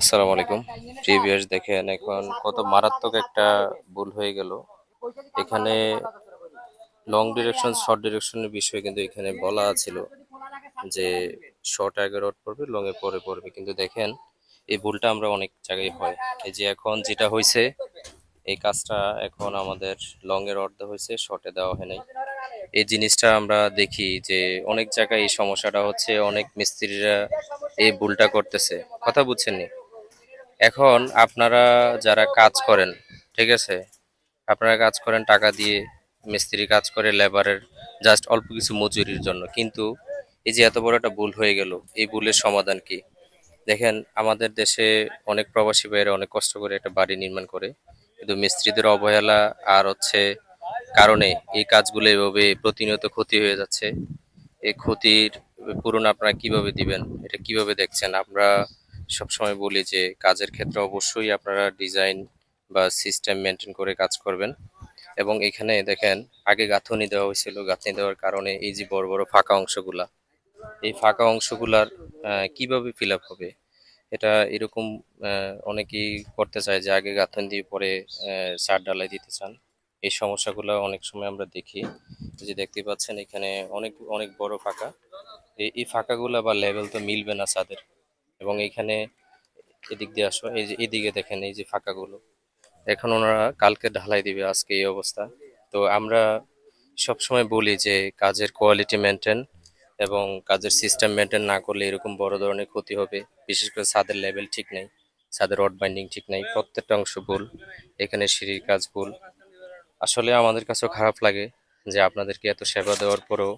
আসসালামু আলাইকুম। প্রিভিয়াস দেখেন, এখন কত মারাত্মক একটা ভুল হয়ে গেল। এখানে লং ডিরেকশন শর্ট ডিরেকশনের বিষয়ে কিন্তু এখানে বলা ছিল যে শর্ট আগে রড পড়বে লং পরে পড়বে। কিন্তু দেখেন, এই ভুলটা আমরা অনেক জায়গায় হয়। এই যে এখন যেটা হয়েছে, এই কাজটা এখন আমাদের লং এর অর্ধ হয়েছে শর্টে দেওয়া হয় নাই। এই জিনিসটা আমরা দেখি যে অনেক জায়গায় এই সমস্যাটা হচ্ছে, অনেক মিস্ত্রিরা এই ভুলটা করতেছে। কথা বুঝছেননি? এখন আপনারা যারা কাজ করেন, ঠিক আছে? আপনারা কাজ করেন টাকা দিয়ে, মিস্ত্রি কাজ করে লেবারের জাস্ট অল্প কিছু মজুরির জন্য। কিন্তু এই যে এত বড় একটা ভুল হয়ে গেল, এই ভুলের সমাধান কি? দেখেন, আমাদের দেশে অনেক প্রবাসী ভাইয়েরা অনেক কষ্ট করে একটা বাড়ি নির্মাণ করে, কিন্তু মিস্ত্রিদের অবহেলা আর হচ্ছে কারণে এই কাজগুলো এভাবে প্রতিনিয়ত ক্ষতি হয়ে যাচ্ছে। এই ক্ষতির পূরণ আপনারা কীভাবে দিবেন? এটা কীভাবে দেখছেন? আমরা সবসময় বলি যে কাজের ক্ষেত্রে অবশ্যই আপনারা ডিজাইন বা সিস্টেম মেনটেন করে কাজ করবেন। এবং এখানে দেখেন, আগে গাঁথনি দেওয়া হয়েছিল। গাঁথনি দেওয়ার কারণে এই যে বড় বড় ফাঁকা অংশগুলা, এই ফাঁকা অংশগুলার কীভাবে ফিল হবে? এটা এরকম অনেকেই করতে চায় যে আগে গাঁথনি দিয়ে পরে সার ডালাই দিতে চান। এই সমস্যাগুলো অনেক সময় আমরা দেখি। যে দেখতে পাচ্ছেন এখানে অনেক অনেক বড় ফাঁকা। এই ফাঁকাগুলা বা লেভেল তো মিলবে না ছাদের এবং এইখানে এদিক দিয়ে আসো, এই যে এদিকে দেখেন এই যে ফাঁকাগুলো। এখন ওনারা কালকে ঢালাই দিবে আজকে এই অবস্থা। তো আমরা সবসময় বলি যে কাজের কোয়ালিটি মেনটেন এবং কাজের সিস্টেম মেনটেন না করলে এরকম বড় ধরনের ক্ষতি হবে। বিশেষ করে ছাদের লেভেল ঠিক নেই, ছাদের রড বাইন্ডিং ঠিক নেই, প্রত্যেকটা অংশ ভুল, এখানে সিঁড়ির কাজ ভুল। আসলে আমাদের কাছেও খারাপ লাগে যে আপনাদেরকে এত সেবা দেওয়ার পরেও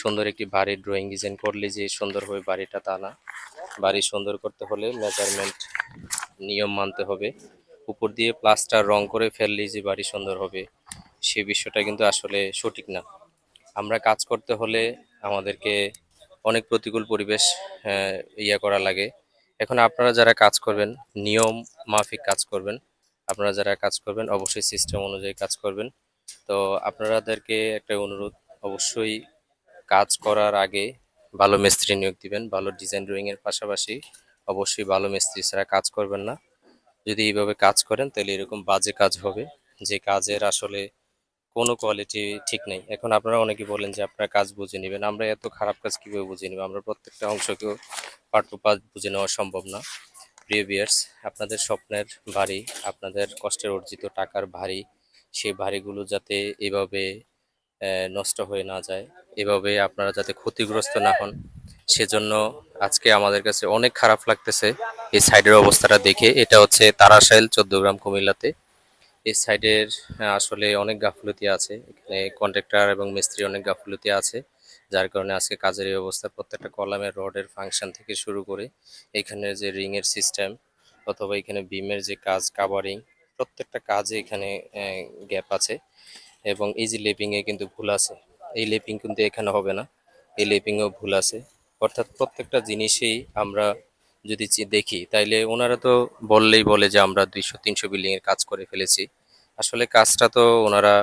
সুন্দর একটি বাড়ির ড্রয়িং ডিজাইন করলে যে সুন্দর হবে বাড়িটা তা না। বাড়ি সুন্দর করতে হলে মেজারমেন্ট নিয়ম মানতে হবে। উপর দিয়ে প্লাস্টার রং করে ফেললেই যে বাড়ি সুন্দর হবে, সে বিষয়টা কিন্তু আসলে সঠিক না। আমরা কাজ করতে হলে আমাদেরকে অনেক প্রতিকূল পরিবেশ ইয়ে করা লাগে। এখন আপনারা যারা কাজ করবেন, নিয়ম মাফিক কাজ করবেন, আপনারা যারা কাজ করবেন, অবশ্যই সিস্টেম অনুযায়ী কাজ করবেন। তো আপনাদেরকে একটা অনুরোধ, অবশ্যই কাজ করার আগে ভালো মিস্ত্রি নিয়োগ দিবেন, ভালো ডিজাইন ড্রয়িং এর পাশাপাশি অবশ্যই ভালো মিস্ত্রি ছাড়া কাজ করবেন না। যদি এইভাবে কাজ করেন, তাহলে এরকম বাজে কাজ হবে যে কাজের আসলে কোনো কোয়ালিটি ঠিক নেই। এখন আপনারা অনেকে বলেন যে আপনারা কাজ বুঝে নেবেন। আমরা এত খারাপ কাজ কীভাবে বুঝে নেব? আমরা প্রত্যেকটা অংশকেও পার্ট টু পার্ট বুঝে নেওয়া সম্ভব না। প্রিয় ভিউয়ার্স আপনাদের স্বপ্নের ভারী, আপনাদের কষ্টের অর্জিত টাকার ভারী, সেই ভারীগুলো যাতে এভাবে নষ্ট হয়ে না যায়। এভাবে আপনারা যাতে ক্ষতিগ্রস্ত না হন, সেজন্য আজকে আমাদের কাছে অনেক খারাপ লাগতেছে এই সাইডের অবস্থাটা দেখে। এটা হচ্ছে তারাশাইল চোদ্দগ্রাম কুমিল্লাতে। এই সাইডের আসলে অনেক গাফলতি আছে। এখানে কন্ট্রাক্টর এবং মিস্ত্রি অনেক গাফলতি আছে, যার কারণে আজকে কাজের এই অবস্থা প্রত্যেকটা কলামের, রডের ফাংশন থেকে শুরু করে এখানে যে রিং এর সিস্টেম অথবা এখানে বিমের যে কাজ, কাভারিং, প্রত্যেকটা কাজে এখানে গ্যাপ আছে। এবং এই যে লেপিংয়ে কিন্তু ভুল আছে। এই লেপিং কিন্তু এখানে হবে না। এই লেপিংও ভুল আছে। অর্থাৎ প্রত্যেকটা জিনিসেই আমরা যদি দেখি, তাইলে ওনারা তো বললেই বলে যে আমরা দুইশো, তিনশো বিল্ডিং এর কাজ করে ফেলেছি। আসলে কাজটা তো ওনারা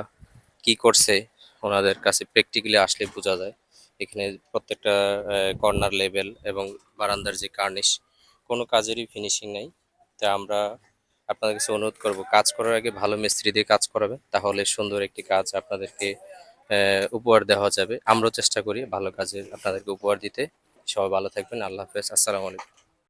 কি করছে, ওনাদের কাছে প্র্যাকটিক্যালি আসলে বোঝা যায়। এখানে প্রত্যেকটা কর্নার লেভেল এবং বারান্দার যে কার্নিশ, কোনো কাজেরই ফিনিশিং নাই। তা আমরা আপনাদের কাছে অনুরোধ করব, কাজ করার আগে ভালো মিস্ত্রি দিয়ে কাজ করাবে তাহলে সুন্দর একটি কাজ আপনাদেরকে উপহার দেওয়া যাবে। আমরাও চেষ্টা করি ভালো কাজের আপনাদেরকে উপহার দিতে। সবাই ভালো থাকবেন, আল্লাহ হাফেজ, আসসালামু আলাইকুম।